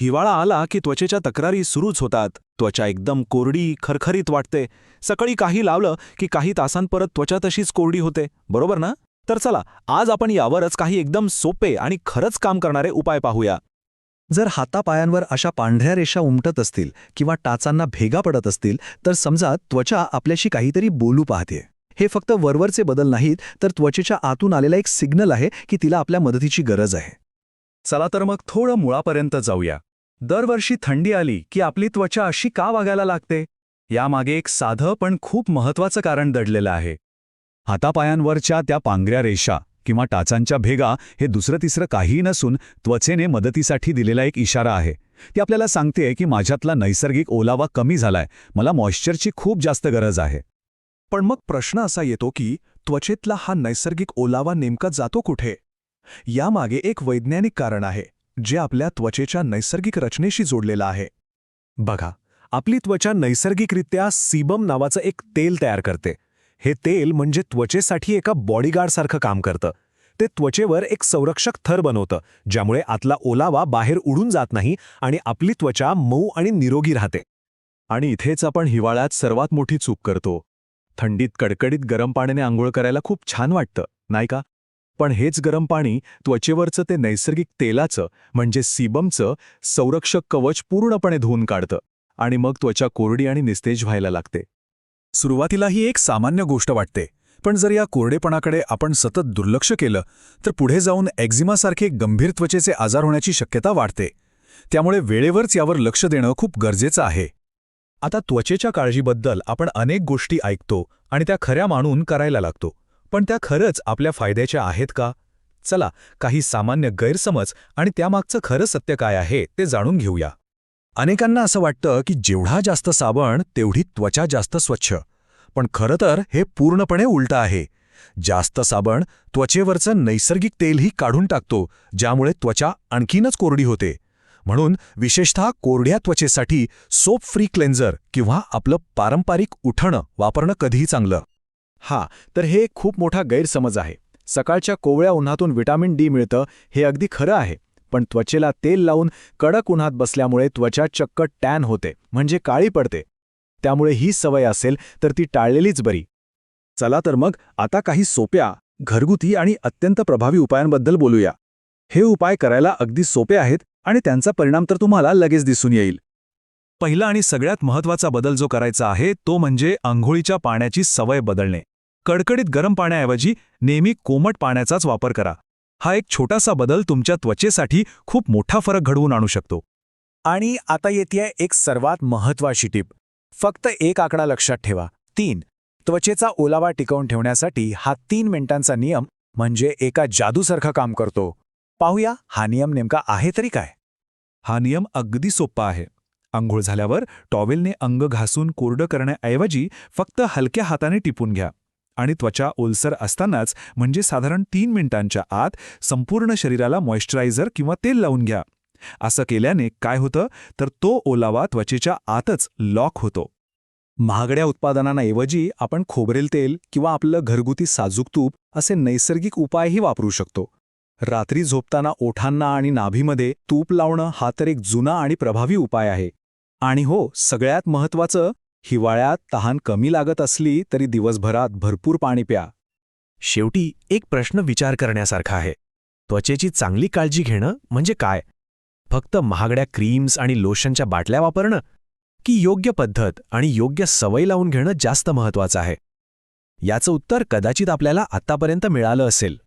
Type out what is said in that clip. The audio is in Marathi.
हिवाळा आला की त्वचेच्या तक्रारी सुरूच होतात. त्वचा एकदम कोरडी खरखरीत वाटते. सकाळी काही लावलं की काही तासांपरत त्वचा तशीच कोरडी होते. बरोबर ना? तर चला आज आपण यावरच काही एकदम सोपे आणि खरंच काम करणारे उपाय पाहूया. जर हातापायांवर अशा पांढऱ्या रेषा उमटत असतील किंवा टाचांना भेगा पडत असतील तर समजा त्वचा आपल्याशी काहीतरी बोलू पाहते हे फक्त वरवरचे बदल नाहीत तर त्वचेच्या आतून आलेला एक सिग्नल आहे की तिला आपल्या मदतीची गरज आहे. चला तर मग थोडं मुळापर्यंत जाऊया. दरवर्षी थंडी आली की आपली त्वचा अशी का वागायला लागते? यामागे एक साधं पण खूप महत्वाचं कारण दडलेलं आहे. हातापायांवरच्या त्या पांगऱ्या रेषा किंवा टाचांच्या भेगा हे दुसरं तिसरं काहीही नसून त्वचेने मदतीसाठी दिलेला एक इशारा आहे. ती आपल्याला सांगते की माझ्यातला नैसर्गिक ओलावा कमी झालाय. मला मॉइश्चरची खूप जास्त गरज आहे. पण मग प्रश्न असा येतो की त्वचेतला हा नैसर्गिक ओलावा नेमका जातो कुठे? यामागे एक वैज्ञानिक कारण आहे. जे आपल्या त्वचेच्या नैसर्गिक रचनेशी जोडलेलं आहे. बघा आपली त्वचा नैसर्गिकरित्या सीबम नावाचं एक तेल तयार करते. हे तेल म्हणजे त्वचेसाठी एका बॉडीगार्डसारखं काम करतं. ते त्वचेवर एक संरक्षक थर बनवतं ज्यामुळे आतला ओलावा बाहेर उडून जात नाही आणि आपली त्वचा मऊ आणि निरोगी राहते. आणि इथेच आपण हिवाळ्यात सर्वात मोठी चूक करतो. थंडीत कडकडीत गरम पाण्याने आंघोळ करायला खूप छान वाटतं नाही का? पण हेच गरम पाणी त्वचेवरचं ते नैसर्गिक तेलाचं म्हणजे सीबमचं संरक्षक कवच पूर्णपणे धुवून काढतं आणि मग त्वचा कोरडी आणि निस्तेज व्हायला लागते. सुरुवातीला ही एक सामान्य गोष्ट वाटते पण जर या कोरडेपणाकडे आपण सतत दुर्लक्ष केलं तर पुढे जाऊन एक्झिमासारखे गंभीर त्वचेचे आजार होण्याची शक्यता वाढते. त्यामुळे वेळेवरच यावर लक्ष देणं खूप गरजेचं आहे. आता त्वचेच्या काळजीबद्दल आपण अनेक गोष्टी ऐकतो आणि त्या खऱ्या मानून करायला लागतो. पण त्या खरंच आपल्या फायद्याच्या आहेत का? चला काही सामान्य गैरसमज आणि त्यामागचं खरं सत्य काय आहे ते जाणून घेऊया. अनेकांना असं वाटतं की जेवढा जास्त साबण तेवढी त्वचा जास्त स्वच्छ. पण खरं तर हे पूर्णपणे उलटं आहे. जास्त साबण त्वचेवरचं नैसर्गिक तेलही काढून टाकतो ज्यामुळे त्वचा आणखीनच कोरडी होते. म्हणून विशेषतः कोरड्या त्वचेसाठी सोप फ्री क्लेन्झर किंवा आपलं पारंपरिक उठणं वापरणं कधीही चांगलं. हा तर हे एक खूप मोठा गैरसमज आहे. सकाळच्या कोवळ्या उन्हातून विटामिन डी मिळतं हे अगदी खरं आहे. पण त्वचेला तेल लावून कडक उन्हात बसल्यामुळे त्वचा चक्क टॅन होते म्हणजे काळी पडते. त्यामुळे ही सवय असेल तर ती टाळलेलीच बरी. चला तर मग आता काही सोप्या घरगुती आणि अत्यंत प्रभावी उपायांबद्दल बोलूया. हे उपाय करायला अगदी सोपे आहेत आणि त्यांचा परिणाम तर तुम्हाला लगेच दिसून येईल. पहिला आणि सगळ्यात महत्त्वाचा बदल जो करायचा आहे तो म्हणजे आंघोळीच्या पाण्याची सवय बदलणे. कडकडीत गरम पाण्याऐवजी नेहमी कोमट पाण्याचाच वापर करा. हा एक छोटासा बदल तुमच्या त्वचेसाठी खूप मोठा फरक घडवून आणू शकतो. आणि आता येते एक सर्वात महत्वाची टीप. फक्त एक आकडा लक्षात ठेवा. तीन. त्वचेचा ओलावा टिकवून ठेवण्यासाठी हा तीन मिनिटांचा नियम म्हणजे एका जादूसारखं काम करतो. पाहूया हा नियम नेमका आहे तरी काय? हा नियम अगदी सोपा आहे. आंघोळ झाल्यावर टॉवेलने अंग घासून कोरडं करण्याऐवजी फक्त हलक्या हाताने टिपून घ्या. आणि त्वचा ओलसर असतानाच म्हणजे साधारण तीन मिनिटांच्या आत संपूर्ण शरीराला मॉइश्चरायझर किंवा तेल लावून घ्या. असं केल्याने काय होतं? तर तो ओलावा त्वचेच्या आतच लॉक होतो. महागड्या उत्पादनांऐवजी आपण खोबरेल तेल किंवा आपलं घरगुती साजूक तूप असे नैसर्गिक उपायही वापरू शकतो. रात्री झोपताना ओठांना आणि नाभीमध्ये तूप लावणं हा तर एक जुना आणि प्रभावी उपाय आहे. आणि हो सगळ्यात महत्त्वाचं हिवाळ्यात तहान कमी लागत असली तरी दिवसभरात भरपूर पाणी प्या. शेवटी एक प्रश्न विचार करण्यासारखा आहे. त्वचेची चांगली काळजी घेणं म्हणजे काय? फक्त महागड्या क्रीम्स आणि लोशनच्या बाटल्या वापरणं? की योग्य पद्धत आणि योग्य सवय लावून घेणं जास्त महत्वाचं आहे? याचं उत्तर कदाचित आपल्याला आत्तापर्यंत मिळालं असेल.